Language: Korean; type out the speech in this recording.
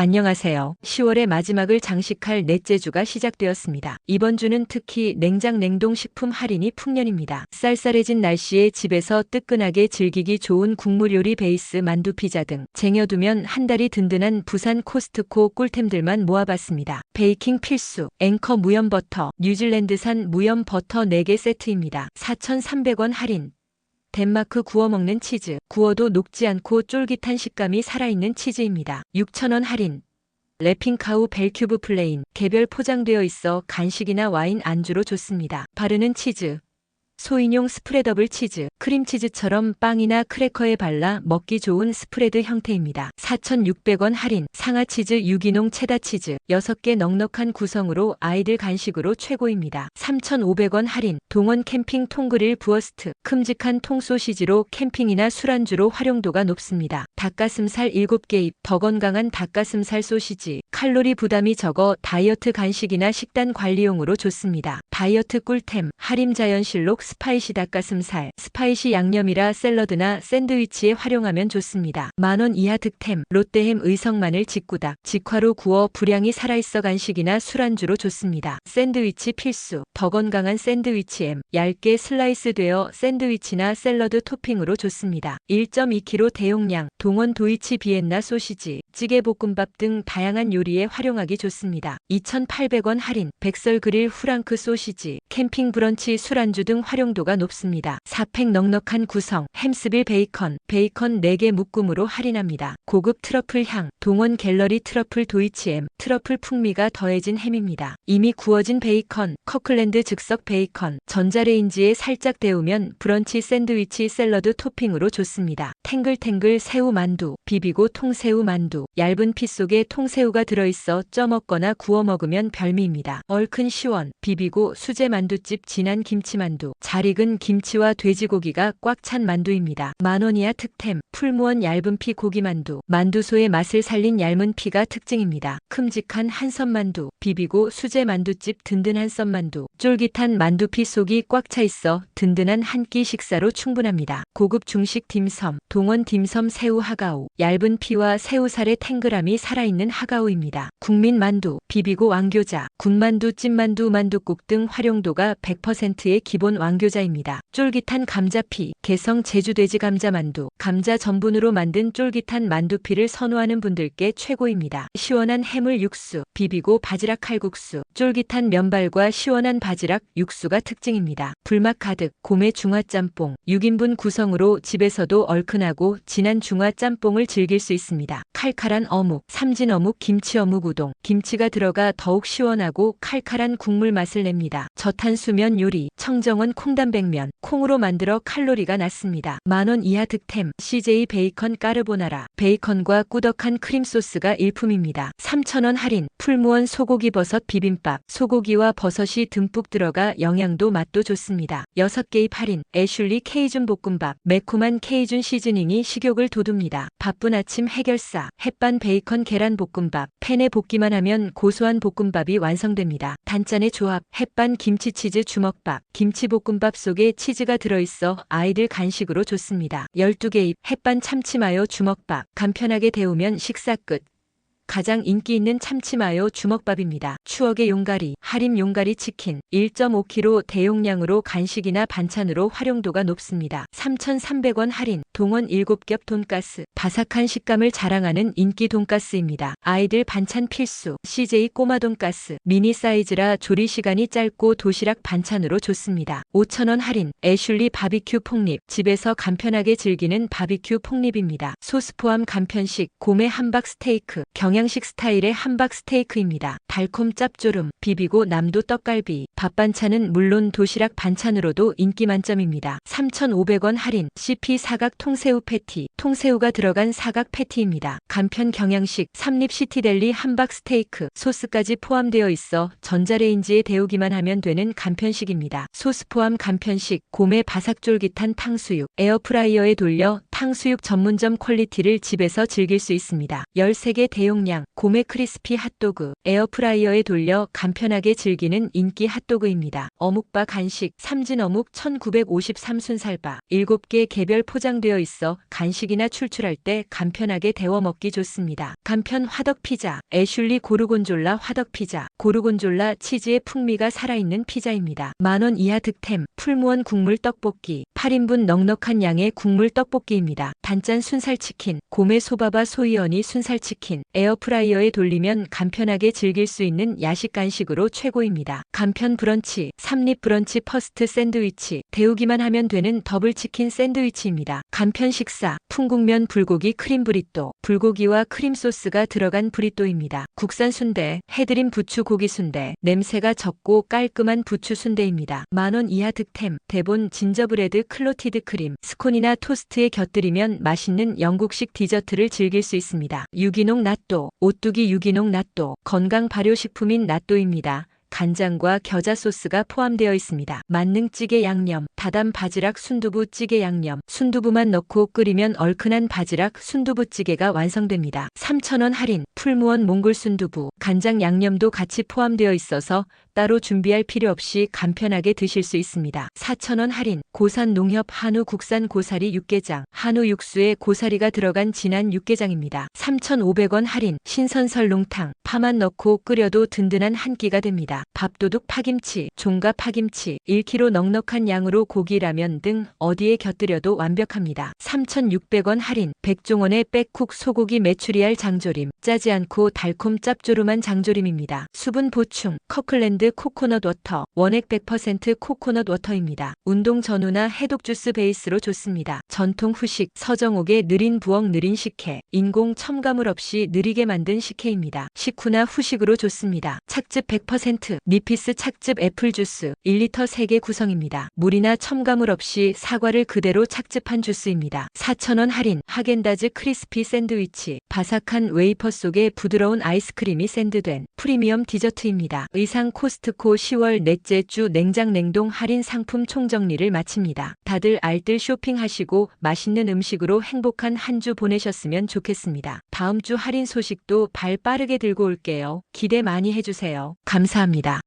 안녕하세요. 10월의 마지막을 장식할 넷째 주가 시작되었습니다. 이번 주는 특히 냉장 냉동 식품 할인이 풍년입니다. 쌀쌀해진 날씨에 집에서 뜨끈하게 즐기기 좋은 국물 요리 베이스 만두 피자 등 쟁여두면 한 달이 든든한 부산 코스트코 꿀템들만 모아봤습니다. 베이킹 필수, 앵커 무염 버터, 뉴질랜드산 무염 버터 4개 세트입니다. 4,300원 할인. 덴마크 구워 먹는 치즈, 구워도 녹지 않고 쫄깃한 식감이 살아있는 치즈입니다. 6,000원 할인. 래핑카우 벨큐브 플레인, 개별 포장되어 있어 간식이나 와인 안주로 좋습니다. 바르는 치즈. 소인용 스프레더블 치즈, 크림치즈처럼 빵이나 크래커에 발라 먹기 좋은 스프레드 형태입니다. 4,600원 할인, 상하치즈 유기농 체다치즈, 6개 넉넉한 구성으로 아이들 간식으로 최고입니다. 3,500원 할인, 동원 캠핑 통그릴 부어스트, 큼직한 통소시지로 캠핑이나 술안주로 활용도가 높습니다. 닭가슴살 7개 입, 더 건강한 닭가슴살 소시지, 칼로리 부담이 적어 다이어트 간식이나 식단 관리용으로 좋습니다. 다이어트 꿀템, 하림 자연실록 스파이시 닭가슴살, 스파이시 양념이라 샐러드나 샌드위치에 활용하면 좋습니다. 만원 이하 득템, 롯데햄 의성마늘 직구닭, 직화로 구워 불향이 살아있어 간식이나 술안주로 좋습니다. 샌드위치 필수, 더 건강한 샌드위치햄, 얇게 슬라이스 되어 샌드위치나 샐러드 토핑으로 좋습니다. 1.2kg 대용량, 동원 도이치 비엔나 소시지, 찌개 볶음밥 등 다양한 요리에 활용하기 좋습니다. 2,800원 할인, 백설 그릴 후랑크 소시지, 캠핑 브런치 술안주 등 활용도가 높습니다. 4팩 넉넉한 구성, 햄스빌 베이컨, 베이컨 4개 묶음으로 할인합니다. 고급 트러플 향, 동원 갤러리 트러플 도이치햄, 트러플 풍미가 더해진 햄입니다. 이미 구워진 베이컨, 커클랜드 즉석 베이컨, 전자레인지에 살짝 데우면 브런치 샌드위치 샐러드 토핑으로 좋습니다. 탱글탱글 새우 만두, 비비고 통새우 만두, 얇은 피 속에 통새우가 들어있어 쪄먹거나 구워 먹으면 별미입니다. 얼큰 시원, 비비고 수제 만두집 진한 김치만두, 잘 익은 김치와 돼지고기가 꽉 찬 만두입니다. 만원이야 득템, 풀무원 얇은 피 고기만두, 만두소의 맛을 살린 얇은 피가 특징입니다. 큼직한 한선만두, 비비고 수제 만두집 든든한 썬만두, 쫄깃한 만두피 속이 꽉 차 있어 든든한 한 끼 식사로 충분합니다. 고급 중식 딤섬, 동원 딤섬 새우 하가오, 얇은 피와 새우살의 탱글함이 살아있는 하가오입니다. 국민 만두, 비비고 왕교자, 군만두, 찐만두, 만두국 등 활용도가 100%의 기본 왕교자입니다. 쫄깃한 감자피, 개성 제주돼지 감자만두, 감자 전분으로 만든 쫄깃한 만두피를 선호하는 분들께 최고입니다. 시원한 해물 육수, 비비고 바지락 칼국수, 쫄깃한 면발과 시원한 바지락 육수가 특징입니다. 불맛 가득, 고메 중화 짬뽕, 6인분 구성으로 집에서도 얼큰하고 진한 중화 짬뽕을 즐길 수 있습니다. 칼칼한 어묵, 삼진 어묵 김치 어묵 우동, 김치가 들어가 더욱 시원하고 칼칼한 국물 맛을 냅니다. 저탄수면 요리, 청정원 콩단백면, 콩으로 만들어 칼로리가 낮습니다. 만원 이하 득템, CJ 베이컨 까르보나라, 베이컨과 꾸덕한 크림 소스가 일품입니다. 3,000원 할인, 풀무원 소고기 버섯 비빔밥, 소고기와 버섯이 듬뿍 들어가 영양도 맛도 좋습니다. 6개의 할인, 애슐리 케이준 볶음밥, 매콤한 케이준 시즈닝이 식욕을 돋웁니다. 바쁜 아침 해결사, 햇반 베이컨 계란 볶음밥, 팬에 볶기만 하면 고소한 볶음밥이 완성됩니다. 단짠의 조합, 햇반 김치치즈 주먹밥, 김치볶음밥 속에 치즈가 들어있어 아이들 간식으로 좋습니다. 12개입 햇반 참치마요 주먹밥, 간편하게 데우면 식사 끝. 가장 인기 있는 참치마요 주먹밥입니다. 추억의 용가리, 하림 용가리 치킨, 1.5kg 대용량으로 간식이나 반찬으로 활용도가 높습니다. 3,300원 할인, 동원 7겹 돈가스, 바삭한 식감을 자랑하는 인기 돈가스입니다. 아이들 반찬 필수, CJ 꼬마 돈가스, 미니 사이즈라 조리 시간이 짧고 도시락 반찬으로 좋습니다. 5,000원 할인, 애슐리 바비큐 폭립, 집에서 간편하게 즐기는 바비큐 폭립입니다. 소스 포함 간편식, 고메 함박 스테이크, 경양 식 스타일의 함박 스테이크입니다. 달콤 짭조름, 비비고 남도 떡갈비, 밥 반찬은 물론 도시락 반찬으로도 인기 만점입니다. 3,500원 할인, CP 사각 통새우 패티, 통새우가 들어간 사각 패티입니다. 간편 경양식, 삼립 시티델리 함박 스테이크, 소스까지 포함되어 있어 전자레인지에 데우기만 하면 되는 간편식입니다. 소스 포함 간편식, 고메 바삭 쫄깃한 탕수육, 에어프라이어에 돌려 탕수육 전문점 퀄리티를 집에서 즐길 수 있습니다. 13개 대용량 고메 크리스피 핫도그 에어프라이어에 돌려 간편하게 즐기는 인기 핫도그입니다. 어묵바 간식 삼진 어묵 1953 순살바 7개 개별 포장되어 있어 간식이나 출출할 때 간편하게 데워 먹기 좋습니다. 간편 화덕 피자 애슐리 고르곤졸라 화덕 피자 고르곤졸라 치즈의 풍미가 살아있는 피자입니다. 만원 이하 득템 풀무원 국물 떡볶이 8인분 넉넉한 양의 국물 떡볶이입니다. 단짠 순살치킨 고메 소바바 소이언이 순살치킨 에어프라이어에 돌리면 간편하게 즐길 수 있는 야식 간식으로 최고입니다. 간편 브런치 삼립 브런치 퍼스트 샌드위치 데우기만 하면 되는 더블 치킨 샌드위치입니다. 간편 식사 풍국면 불고기 크림 브리또 불고기와 크림 소스가 들어간 브리또입니다. 국산 순대 해드림 부추 고기 순대 냄새가 적고 깔끔한 부추 순대입니다. 만원 이하 득템 대본 진저브레드 클로티드 크림 스콘이나 토스트에 곁들이면 맛있는 영국식 디저트를 즐길 수 있습니다. 유기농 낫또 오뚜기 유기농 낫또 건강 발효식품인 낫또입니다. 간장과 겨자 소스가 포함되어 있습니다. 만능찌개 양념, 다담 바지락 순두부 찌개 양념, 순두부만 넣고 끓이면 얼큰한 바지락 순두부 찌개가 완성됩니다. 3,000원 할인, 풀무원 몽골 순두부, 간장 양념도 같이 포함되어 있어서 따로 준비할 필요 없이 간편하게 드실 수 있습니다. 4,000원 할인, 고산 농협 한우 국산 고사리 육개장, 한우 육수에 고사리가 들어간 진한 육개장입니다. 3,500원 할인, 신선 설롱탕, 파만 넣고 끓여도 든든한 한 끼가 됩니다. 밥도둑 파김치, 종가 파김치, 1kg 넉넉한 양으로 고기 라면 등 어디에 곁들여도 완벽합니다. 3,600원 할인, 백종원의 백쿡 소고기 메추리알 장조림, 짜지 않고 달콤 짭조름한 장조림입니다. 수분 보충, 커클랜드 코코넛 워터, 원액 100% 코코넛 워터입니다. 운동 전후나 해독 주스 베이스로 좋습니다. 전통 후식, 서정옥의 느린 부엌 느린 식혜, 인공 첨가물 없이 느리게 만든 식혜입니다. 식 후나 후식으로 좋습니다. 착즙 100%, 미피스 착즙 애플 주스, 1리터 3개 구성입니다. 물이나 첨가물 없이 사과를 그대로 착즙한 주스입니다. 4,000원 할인, 하겐다즈 크리스피 샌드위치, 바삭한 웨이퍼 속에 부드러운 아이스크림이 샌드된 프리미엄 디저트입니다. 의상 코스트코 10월 넷째 주 냉장 냉동 할인 상품 총정리를 마칩니다. 다들 알뜰 쇼핑하시고 맛있는 음식으로 행복한 한 주 보내셨으면 좋겠습니다. 다음 주 할인 소식도 발 빠르게 들고 올게요. 기대 많이 해주세요. 감사합니다.